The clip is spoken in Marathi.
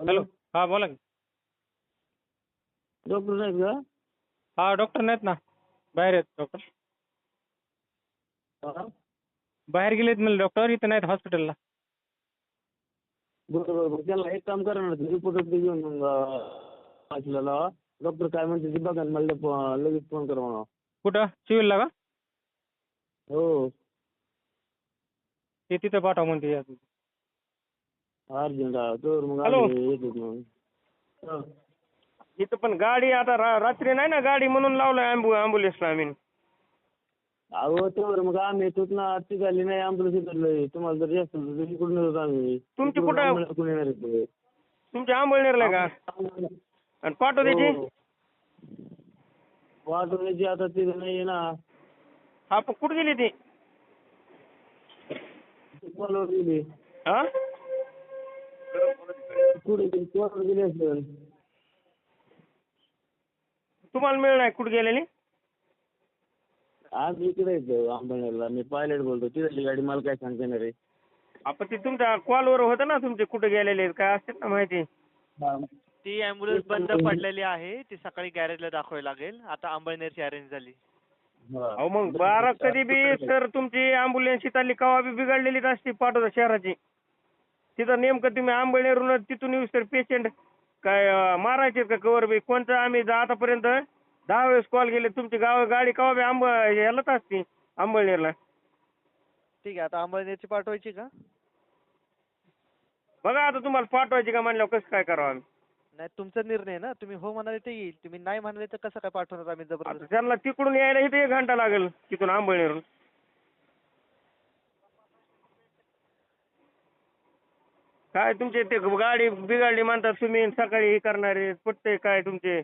हॅलो. हा बोला की. डॉक्टर नाहीत का? हा डॉक्टर नाहीत ना. बाहेर आहेत डॉक्टर. हा? बाहेर गेलेत म्हणले डॉक्टर इथं नाहीत हॉस्पिटलला. बरं बरं बरं. त्याला एक काम करा ना रिपोर्ट घेऊन मग लावा डॉक्टर काय म्हणते ते बघा आणि मला प- लगेच फोन करा म्हणा. कुठं? सिव्हिलला का? हो. ते तिथं पाठवा म्हणते या. अर्जंट तर मग हॅलो. आम्ही येतो मग. हा. इथं पण गाडी आता रा- रात्री नाही ना गाडी म्हणून लावलंय ॲम्बु ॲम्ब्युलन्सला आम्ही. अहो तर मग आम्ही येतोच ना. ती झाली नाही आम्हाला तिकडलं तुम्हाला जर जास्त तर इकडून येतो आम्ही. तुमची इकडून कुठं- आम्हाला कोणी येणार इकडे. तुमची आंबळनेरला का? आणि पाठव त्याची हो. आता ती नाही ना हा पण कुठं गेली ती कॉलवर गेली. हा? कुठे गेली? गेली असेल? तुम्हाला मिळ नाही कुठं गेलेली? आज इकडे येतो आंबळनेरला मी पायलट बोलतो. तिथली गाडी मला काय सांगता येणार आहे? आपण ते तुमच्या कॉलवर होतं ना तुमचे कुठं गेलेले आहेत, काय असते ना माहिती? ती ॲम्ब्युलन्स बंद पडलेली आहे. ती सकाळी गॅरेजला दाखवावी लागेल. आता अंबळनेरची अरेंज झाली. हा. अहो मग बारा कधी बी सर तुमची ॲम्ब्युलन्स इथली कवा बी बिघडलेलीच असते पाठवता शहराची. तिथं नेमकं तुम्ही आंबळनेरून तिथून येऊस तर पेशंट काय मारायचे का कवर बी कोणतं? आम्ही जा- आतापर्यंत दहा वेळेस कॉल केले. तुमची गाव गाडी कवा बी आंब यालाच असते आंबळनेरला ठीक आहे. आता अंबळनेरची पाठवायची का? बघा आता तुम्हाला पाठवायची का म्हणल्यावर कसं काय करावं आम्ही? नाही तुमचा निर्णय ना. तुम्ही हो म्हणाले तर येईल. तुम्ही नाही म्हणाले तर कसं काय पाठवणार आम्ही आता जबरदस्त? त्यांना तिकडून यायला इथे एक घंटा लागेल तिथून आंबळनेरून काय तुमचे ते गाडी बिघडली म्हणतात तुम्ही सकाळी हे करणारे पटते काय तुमचे?